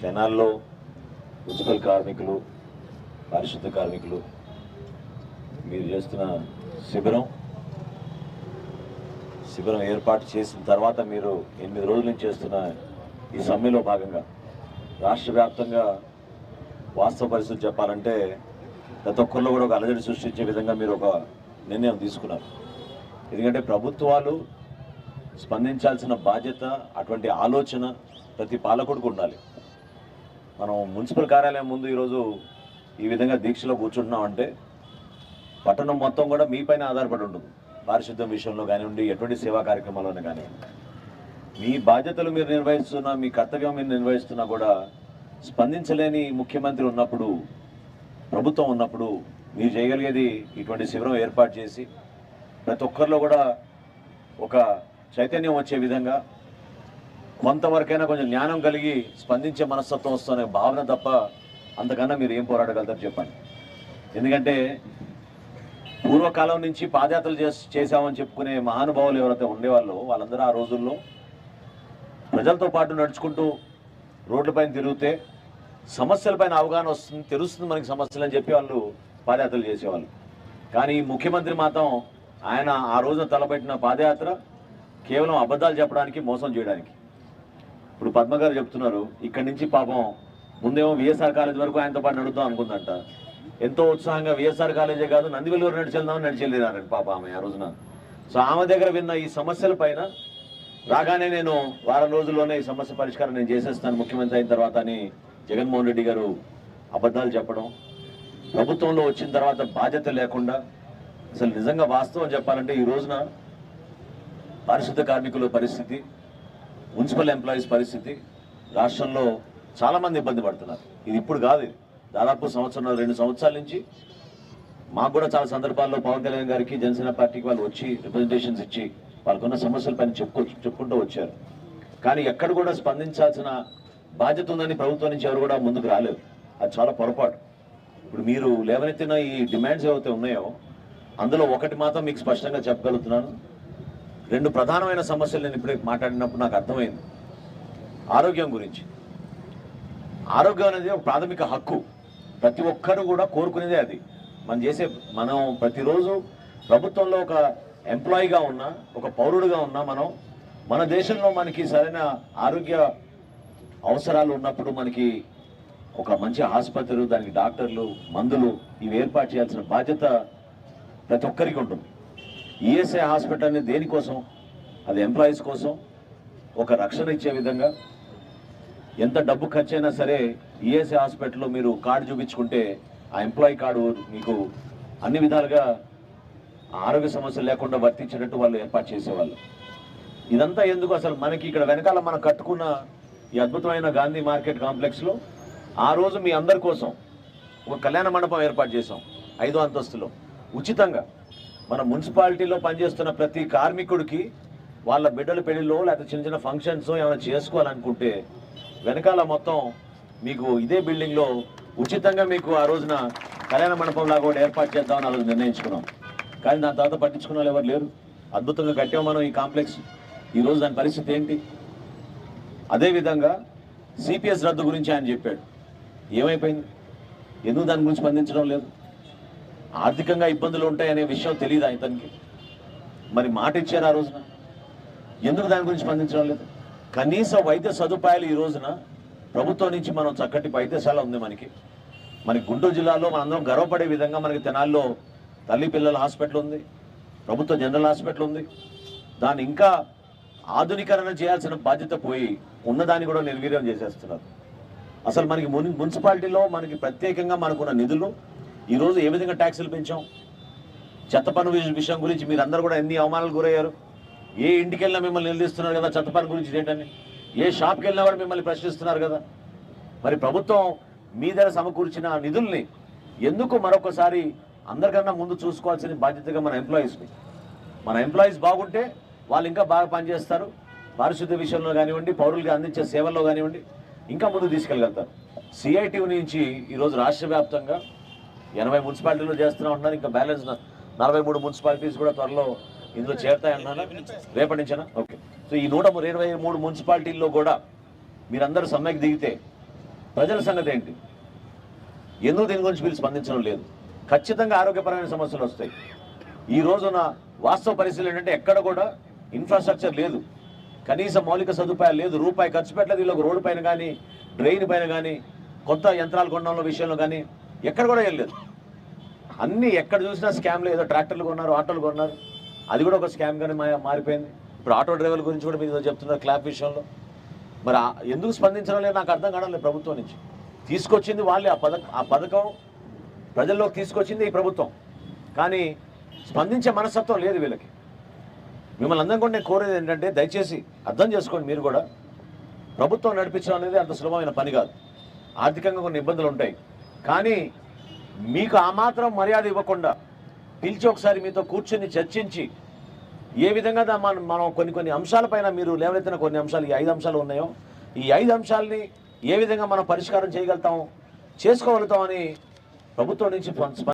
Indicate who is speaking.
Speaker 1: తెనాల్లో మున్సిపల్ కార్మికులు పారిశుద్ధ కార్మికులు మీరు చేస్తున్న శిబిరం శిబిరం ఏర్పాటు చేసిన తర్వాత మీరు ఎనిమిది రోజుల నుంచి చేస్తున్న ఈ సమ్మెలో భాగంగా రాష్ట్ర వ్యాప్తంగా వాస్తవ పరిస్థితి చెప్పాలంటే ప్రతి ఒక్కరిలో కూడా ఒక అలజడి సృష్టించే విధంగా మీరు ఒక నిర్ణయం తీసుకున్నారు. ఎందుకంటే ప్రభుత్వాలు స్పందించాల్సిన బాధ్యత అటువంటి ఆలోచన ప్రతి పాలకుడికి ఉండాలి. మనం మున్సిపల్ కార్యాలయం ముందు ఈరోజు ఈ విధంగా దీక్షలో కూర్చుంటున్నాం అంటే పట్టణం మొత్తం కూడా మీపైన ఆధారపడి ఉంటుంది. పారిశుద్ధ్యం విషయంలో కానివ్వండి ఎటువంటి సేవా కార్యక్రమాల్లోనే కానివ్వండి. మీ బాధ్యతలు మీరు నిర్వహిస్తున్నా మీ కర్తవ్యం మీరు నిర్వహిస్తున్నా కూడా స్పందించలేని ముఖ్యమంత్రి ఉన్నప్పుడు ప్రభుత్వం ఉన్నప్పుడు మీరు చేయగలిగేది ఇటువంటి శిబిరం ఏర్పాటు చేసి ప్రతి ఒక్కరిలో కూడా ఒక చైతన్యం వచ్చే విధంగా కొంతవరకైనా కొంచెం జ్ఞానం కలిగి స్పందించే మనస్తత్వం వస్తున్న భావన తప్ప అంతకన్నా మీరు ఏం పోరాడగలుగుతారు చెప్పండి. ఎందుకంటే పూర్వకాలం నుంచి పాదయాత్రలు చేసి చేశామని చెప్పుకునే మహానుభావులు ఎవరైతే ఉండేవాళ్ళో వాళ్ళందరూ ఆ రోజుల్లో ప్రజలతో పాటు నడుచుకుంటూ రోడ్లపైన తిరిగితే సమస్యలపైన అవగాహన వస్తుంది తెలుస్తుంది మనకి సమస్యలు అని చెప్పి వాళ్ళు పాదయాత్రలు చేసేవాళ్ళు. కానీ ముఖ్యమంత్రి మాత్రం ఆయన ఆ రోజున తలపెట్టిన పాదయాత్ర కేవలం అబద్ధాలు చెప్పడానికి మోసం చేయడానికి. ఇప్పుడు పద్మ గారు చెప్తున్నారు ఇక్కడి నుంచి పాపం ముందేమో విఎస్ఆర్ కాలేజ్ వరకు ఆయనతో పాటు నడుద్దాం అనుకుందంట. ఎంతో ఉత్సాహంగా విఎస్ఆర్ కాలేజే కాదు నందివెల్లూరు నడిచెళ్దామని నడిచెళ్ళినారండి పాప ఆమె ఆ రోజున. సో ఆమె దగ్గర విన్న ఈ సమస్యల పైన రాగానే నేను వారం రోజుల్లోనే ఈ సమస్య పరిష్కారం నేను చేసేస్తాను ముఖ్యమంత్రి అయిన తర్వాత అని జగన్మోహన్ రెడ్డి గారు అబద్ధాలు చెప్పడం ప్రభుత్వంలో వచ్చిన తర్వాత బాధ్యత లేకుండా అసలు నిజంగా వాస్తవం చెప్పాలంటే ఈ రోజున పారిశుద్ధ కార్మికుల పరిస్థితి మున్సిపల్ ఎంప్లాయీస్ పరిస్థితి రాష్ట్రంలో చాలామంది ఇబ్బంది పడుతున్నారు. ఇది ఇప్పుడు కాదు దాదాపు సంవత్సరం రెండు సంవత్సరాల నుంచి మాకు కూడా చాలా సందర్భాల్లో పవన్ కళ్యాణ్ గారికి జనసేన పార్టీకి వాళ్ళు వచ్చి రిప్రజెంటేషన్స్ ఇచ్చి వాళ్ళకున్న సమస్యల పైన చెప్పుకో చెప్పుకుంటూ వచ్చారు. కానీ ఎక్కడ కూడా స్పందించాల్సిన బాధ్యత ఉందని ప్రభుత్వం నుంచి ఎవరు కూడా ముందుకు రాలేదు. అది చాలా పొరపాటు. ఇప్పుడు మీరు లేవనెత్తిన ఈ డిమాండ్స్ ఏవైతే ఉన్నాయో అందులో ఒకటి మాత్రం మీకు స్పష్టంగా చెప్పగలుగుతున్నాను. రెండు ప్రధానమైన సమస్యలు నేను ఇప్పుడే మాట్లాడినప్పుడు నాకు అర్థమైంది. ఆరోగ్యం గురించి. ఆరోగ్యం అనేది ఒక ప్రాథమిక హక్కు. ప్రతి ఒక్కరు కూడా కోరుకునేదే అది. మనం చేసే మనం ప్రతిరోజు ప్రభుత్వంలో ఒక ఎంప్లాయీగా ఉన్నా ఒక పౌరుడుగా ఉన్నా మనం మన దేశంలో మనకి సరైన ఆరోగ్య అవసరాలు ఉన్నప్పుడు మనకి ఒక మంచి ఆసుపత్రులు దానికి డాక్టర్లు మందులు ఇవి ఏర్పాటు చేయాల్సిన బాధ్యత ప్రతి ఒక్కరికి ఉంటుంది. ఈఎస్ఐ హాస్పిటల్ అనేది దేనికోసం? అది ఎంప్లాయీస్ కోసం ఒక రక్షణ ఇచ్చే విధంగా. ఎంత డబ్బు ఖర్చు అయినా సరే ఈఎస్ఐ హాస్పిటల్లో మీరు కార్డు చూపించుకుంటే ఆ ఎంప్లాయీ కార్డు మీకు అన్ని విధాలుగా ఆరోగ్య సమస్యలు లేకుండా వర్తించినట్టు వాళ్ళు ఏర్పాటు చేసేవాళ్ళు. ఇదంతా ఎందుకు అసలు మనకి ఇక్కడ వెనకాల మనం కట్టుకున్న ఈ అద్భుతమైన గాంధీ మార్కెట్ కాంప్లెక్స్లో ఆ రోజు మీ అందరి కోసం ఒక కళ్యాణ మండపం ఏర్పాటు చేసాం ఐదో అంతస్తులో. ఉచితంగా. మన మున్సిపాలిటీలో పనిచేస్తున్న ప్రతి కార్మికుడికి వాళ్ళ బిడ్డల పెళ్ళిలో లేకపోతే చిన్న చిన్న ఫంక్షన్స్ ఏమైనా చేసుకోవాలనుకుంటే వెనకాల మొత్తం మీకు ఇదే బిల్డింగ్లో ఉచితంగా మీకు ఆ రోజున కళ్యాణ మండపం లాగా కూడా ఏర్పాటు చేద్దామని ఆ రోజు నిర్ణయించుకున్నాం. కానీ దాని తర్వాత పట్టించుకున్న వాళ్ళు ఎవరు లేరు. అద్భుతంగా కట్టాం మనం ఈ కాంప్లెక్స్ ఈరోజు దాని పరిస్థితి ఏంటి? అదేవిధంగా సిపిఎస్ రద్దు గురించి ఆయన చెప్పాడు. ఏమైపోయింది? ఎందుకు దాని గురించి స్పందించడం లేదు? ఆర్థికంగా ఇబ్బందులు ఉంటాయనే విషయం తెలియదు ఇతనికి? మరి మాట ఇచ్చారు ఆ రోజున? ఎందుకు దాని గురించి స్పందించడం లేదు? కనీస వైద్య సదుపాయాలు ఈ రోజున ప్రభుత్వం నుంచి మనం చక్కటి వైద్యశాల ఉంది మనకి. మన గుంటూరు జిల్లాలో మనందరం గర్వపడే విధంగా మనకి తెనాల్లో తల్లి పిల్లల హాస్పిటల్ ఉంది ప్రభుత్వ జనరల్ హాస్పిటల్ ఉంది. దాన్ని ఇంకా ఆధునీకరణ చేయాల్సిన బాధ్యత పోయి ఉన్నదాన్ని కూడా నిర్వీర్యం చేసేస్తున్నారు. అసలు మనకి మున్ మున్సిపాలిటీలో మనకి ప్రత్యేకంగా మనకున్న నిధులు ఈరోజు ఏ విధంగా ట్యాక్సులు పెంచాం? చెత్త పన్ను విషయం గురించి మీరు కూడా ఎన్ని అవమానాలు గురయ్యారు? ఏ ఇంటికి వెళ్ళినా మిమ్మల్ని నిలదీస్తున్నారు కదా చెత్త పన్ను గురించి ఏంటని ఏ షాప్కి వెళ్ళినా కూడా మిమ్మల్ని ప్రశ్నిస్తున్నారు కదా? మరి ప్రభుత్వం మీ దగ్గర సమకూర్చిన నిధుల్ని ఎందుకు మరొకసారి అందరికన్నా ముందు చూసుకోవాల్సిన బాధ్యతగా మన ఎంప్లాయీస్ని? మన ఎంప్లాయీస్ బాగుంటే వాళ్ళు ఇంకా బాగా పనిచేస్తారు. పారిశుద్ధ్య విషయంలో కానివ్వండి పౌరులకి అందించే సేవల్లో కానివ్వండి ఇంకా ముందు తీసుకెళ్ళగలుగుతారు. సిఐటి నుంచి ఈరోజు రాష్ట్ర వ్యాప్తంగా ఎనభై మున్సిపాలిటీలు చేస్తూనే ఉన్నాను ఇంకా బ్యాలెన్స్ నలభై మూడు మున్సిపాలిటీస్ కూడా త్వరలో ఇందులో చేరుతాయన్నాను రేపటి నుంచేనా? ఓకే. సో ఈ నూట ఇరవై మూడు మున్సిపాలిటీల్లో కూడా మీరందరూ సమ్మెకి దిగితే ప్రజల సంగతి ఏంటి? ఎందుకు దీని గురించి వీళ్ళు స్పందించడం లేదు? ఖచ్చితంగా ఆరోగ్యపరమైన సమస్యలు వస్తాయి. ఈ రోజున వాస్తవ పరిస్థితులు ఏంటంటే ఎక్కడ కూడా ఇన్ఫ్రాస్ట్రక్చర్ లేదు. కనీస మౌలిక సదుపాయాలు లేదు. రూపాయి ఖర్చు పెట్టలేదు. వీళ్ళకి రోడ్డు పైన కానీ డ్రైన్ పైన కానీ కొత్త యంత్రాలు కొనడంలో విషయంలో కానీ ఎక్కడ కూడా వెళ్ళలేదు. అన్నీ ఎక్కడ చూసినా స్కామ్లు ఏదో ట్రాక్టర్లు కొన్నారు ఆటోలు కొన్నారు. అది కూడా ఒక స్కామ్గానే మా మారిపోయింది. ఇప్పుడు ఆటో డ్రైవర్ల గురించి కూడా మీరు ఏదో చెప్తున్నారు క్లాప్ విషయంలో. మరి ఎందుకు స్పందించడం లేదు నాకు అర్థం కావడం లేదు ప్రభుత్వం నుంచి. తీసుకొచ్చింది వాళ్ళే ఆ పథకం ఆ పథకం ప్రజల్లోకి తీసుకొచ్చింది ఈ ప్రభుత్వం. కానీ స్పందించే మనస్తత్వం లేదు వీళ్ళకి. మిమ్మల్ని అందరం కూడా నేను కోరేది ఏంటంటే దయచేసి అర్థం చేసుకోండి మీరు కూడా. ప్రభుత్వం నడిపించడం అనేది అంత సులభమైన పని కాదు. ఆర్థికంగా కొన్ని ఇబ్బందులు ఉంటాయి. కానీ మీకు ఆ మాత్రం మర్యాద ఇవ్వకుండా పిలిచి ఒకసారి మీతో కూర్చొని చర్చించి ఏ విధంగా మనం మనం కొన్ని కొన్ని అంశాలపైన మీరు లేవనెత్తిన కొన్ని అంశాలు ఈ ఐదు అంశాలు ఉన్నాయో ఈ ఐదు అంశాలని ఏ విధంగా మనం పరిష్కారం చేయగలుగుతాం చేసుకోగలుగుతామని ప్రభుత్వం నుంచి